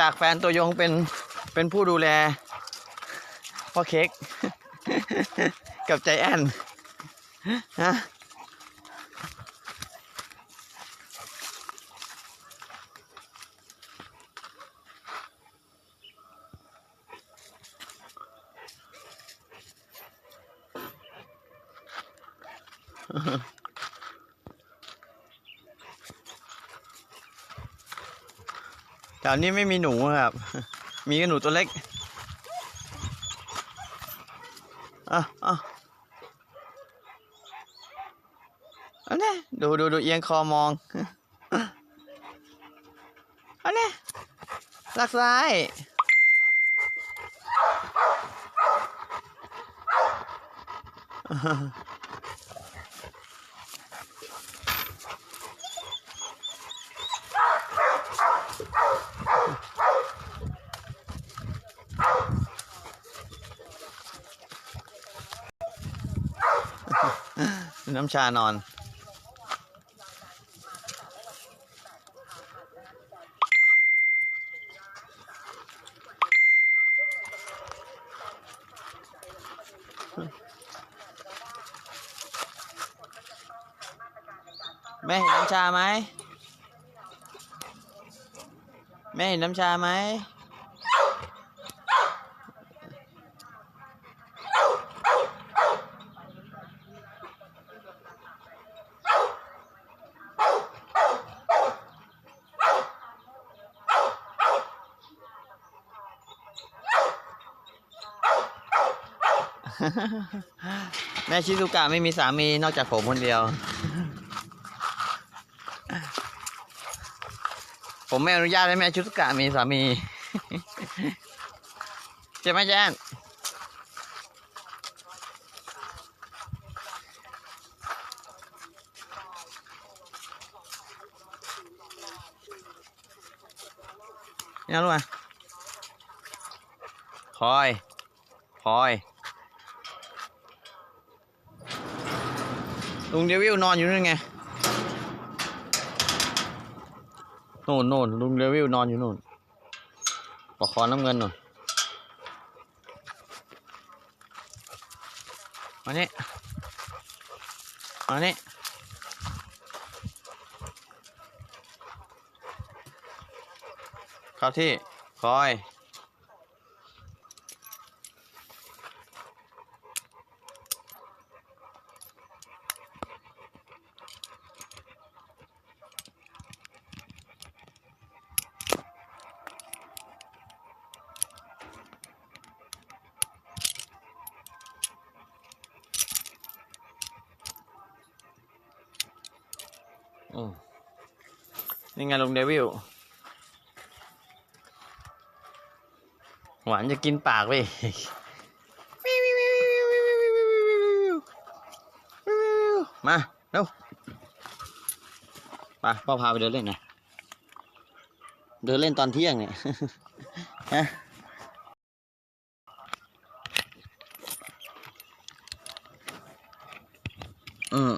จากแฟนตัวยงเป็นเป็นผู้ดูแลพ่อเค้กกับใจแอนฮะ ถวนี้ไม่มีหนูครับ มีแค่หนูตัวเล็กอะอะอันนี้ดูดูดูเอียงคอมองอันนี้ลักซ้าย น้ำชานอน แม่เห็นน้ำชาไหม แม่เห็นน้ำชาไหม แม่ชิซุกะไม่มีสามีนอกจากผมคนเดียว ผมไม่อนุญาตให้แม่ชิซุกะมีสามีใช่ไหมแจ้นนี่รู้ไหมคอย คอย ลุงเดวิลนอนอยู่นั่นไงโน่นโน่นลุงเดวิลนอนอยู่โน่นปอกคอน้ำเงินหน่อยมานี่มานี่เข้าที่ คอย นี่ไงลุงเดวิลหวานจะกินปากไปมาเร็วไปพ่อพาไปเดินเล่นหน่อยเดินเล่นตอนเที่ยงเนี่ยฮะอืม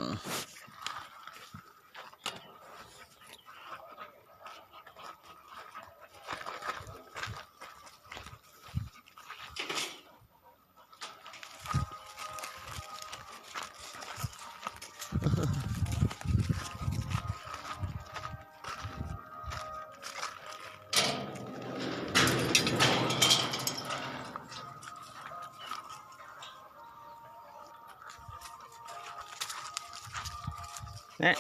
เนี่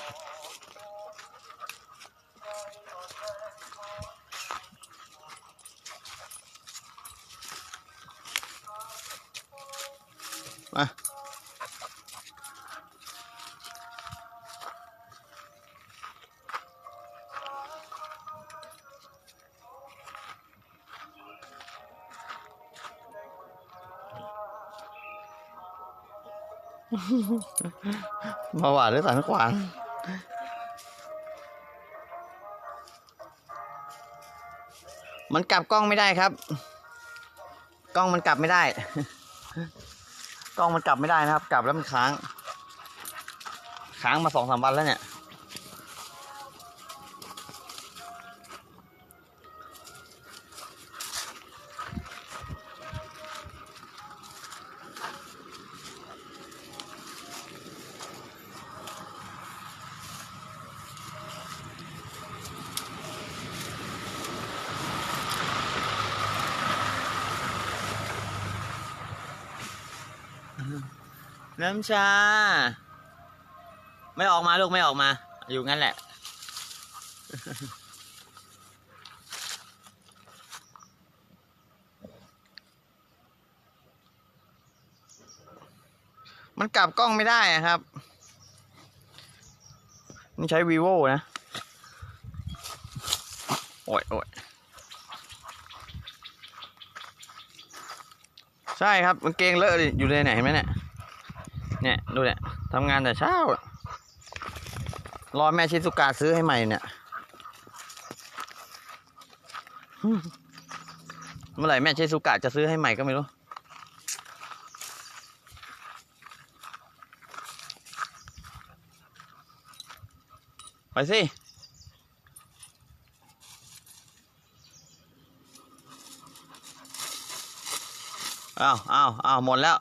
มาหวานหรือสันขวานมันกลับกล้องไม่ได้ครับ กล้องมันกลับไม่ได้ กล้องมันกลับไม่ได้นะครับ กลับแล้วมันค้าง ค้างมาสองสามวันแล้วเนี่ย น้ำชา ไม่ออกมาลูกไม่ออกมา อยู่งั้นแหละ มันกลับกล้องไม่ได้ครับ นี่ใช้ vivo นะ โอ้ยโอ้ยใช่ครับกางเกงเลอะอยู่ในไหนเห็นไหมเนี่ย เนี่ยดูเนี่ยทำงานแต่เช้า รอแม่ชิสุกาซื้อให้ใหม่เนี่ย เมื่อไหร่แม่ชิสุกะจะซื้อให้ใหม่ก็ไม่รู้ ไปสิอ้าวอ้าวอ้าวหมดแล้ว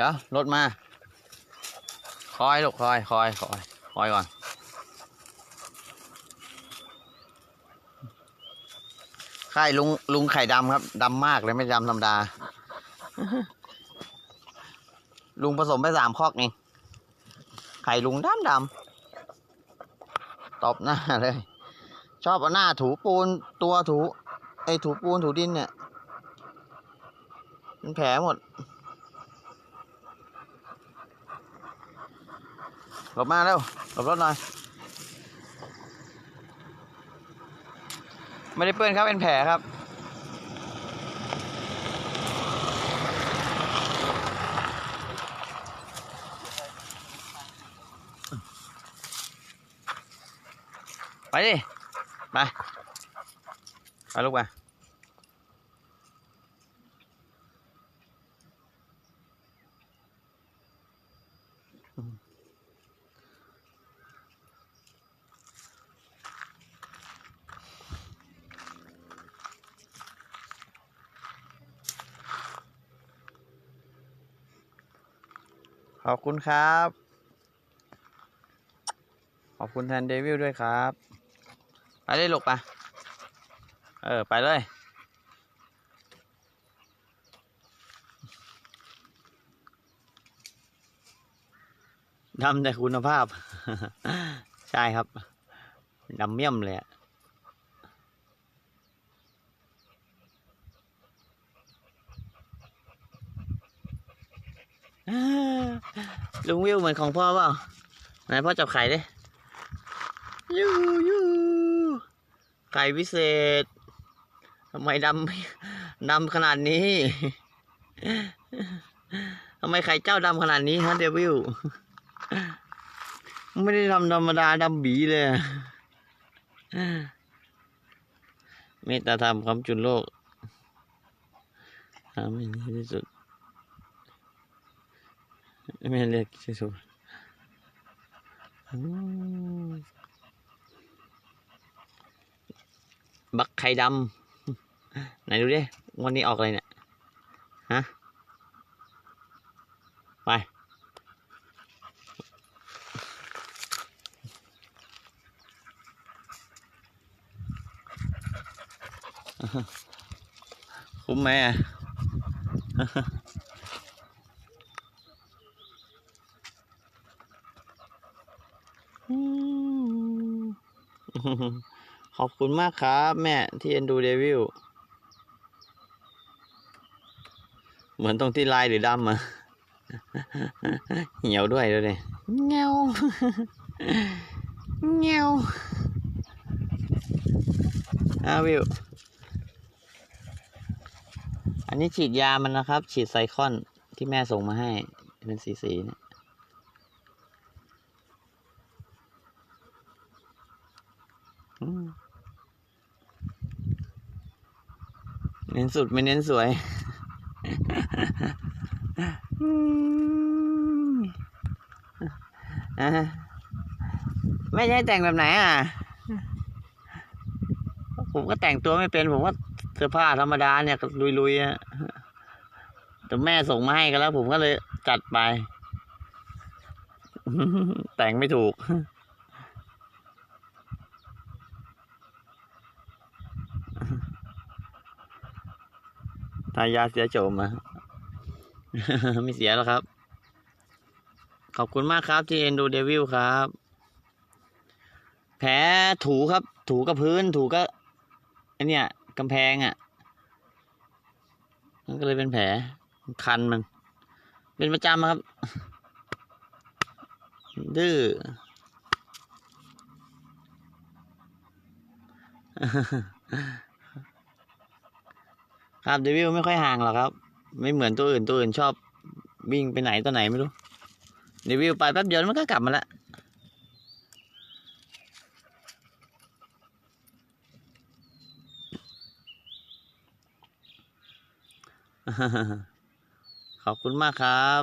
ดี๋ยวรถมา คอยลูกคอยคอยคอยคอยก่อน ไข่ลุงลุงไข่ดำครับดำมากเลยไม่ดำธรรมดา ลุงผสมไปสามคอกเองไข่ลุงดำดำตบหน้าเลย ชอบเอาหน้าถูปูนตัวถูไอถูปูนถูดินเนี่ยเป็นแผลหมด หลบมาเร็วหลบรถหน่อย ไม่ได้เปื้อนครับ เป็นแผลครับ ไปดิไปไปลูกไป ขอบคุณครับ ขอบคุณแทนเดวิลด้วยครับ ไปเลยลูกไป เออ ไปเลย ดำแต่คุณภาพ ใช่ครับ ดำเมี่ยมเลยอะอ่า ลุงวิวเหมือนของพ่อเปล่าไหนพ่อจับไข่ดิยูยูไข่พิเศษทำไมดำดำขนาดนี้ทำไมไข่เจ้าดำขนาดนี้ฮะเดวิลไม่ได้ทำธรรมดาดำบีเลยเมตตาธรรมคำจุนโลกทำให้ดีที่สุด ไม่เรียกที่สุดอืมบักไข่ดำไหนดูดิวันนี้ออกอะไรเนี่ย ฮะ ไป คุ้มไหมอะ ขอบคุณมากครับแม่ที่เอ็นดูเดวิลเหมือนตรงที่ลายหรือดำอะเหี่ยวด้วยดูดิเงาเงาอาวิว อันนี้ฉีดยามันนะครับ ฉีดไซคอนที่แม่ส่งมาให้ เป็นสีสีๆเนี่ยอืม เน้นสุดไม่เน้นสวย ไม่ใช่แต่งแบบไหนอะ ผมก็แต่งตัวไม่เป็น ผมก็เสื้อผ้าธรรมดาเนี่ยลุยๆอะแต่แม่ส่งมาให้กันแล้ว ผมก็เลยจัดไป แต่งไม่ถูก ทายาเสียโฉมอะไม่เสียแล้วครับ ขอบคุณมากครับที่เอ็นดูเดวิลครับ แผลถูครับ ถูกับพื้น ถูก็ไอเนี่ยกำแพงอะ่ะ มันก็เลยเป็นแผลคันมัน เป็นประจำครับ ดื้อ ครับเดวิลไม่ค่อยห่างหรอกครับ ไม่เหมือนตัวอื่นตัวอื่นชอบวิ่งไปไหนตัวไหนไม่รู้เดวิลไปแป๊บเดียวมันก็กลับมาละขอบคุณมากครับ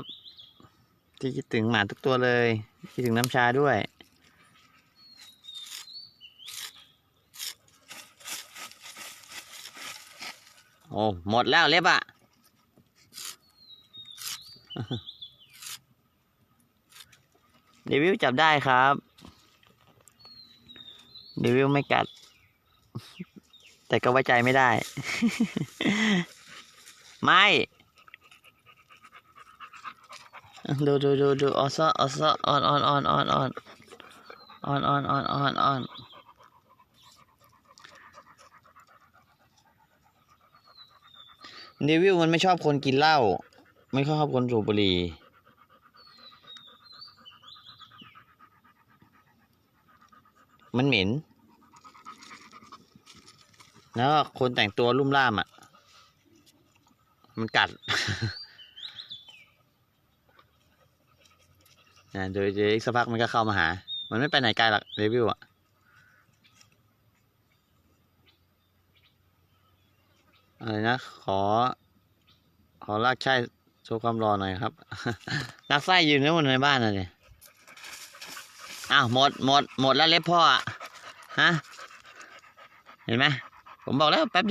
ที่คิดถึงหมาทุกตัวเลย คิดถึงน้ำชาด้วย อ้หมดแล้วเล็บอะเดวิลจับได้ครับเดวิลไม่กัด แต่ก็ไว้ใจไม่ได้ ไม่ดูดูดูดูออซอออซอออนออนออนออนออนออนออนออนออนออน เดวิลมันไม่ชอบคนกินเหล้าไม่ชอบคนสูบบุหรี่มันเหม็น แล้วคนแต่งตัวลุ่มล่ามอะ มันกัดนะโดยเดี๋ยวอีกสักพักมันก็เข้ามาหา มันไม่ไปไหนไกลหรอกเรวิวอะ อะไรนะ ขอ ขอลากไส้โชว์ความรอหน่อยครับ ลากไส้ยืนไว้บนในบ้านน่ะเนี่ยอ้าวหมดหมดหมดแล้วเล็บพ่ออะฮะ เห็นไหมผมบอกแล้วแป๊บเดียว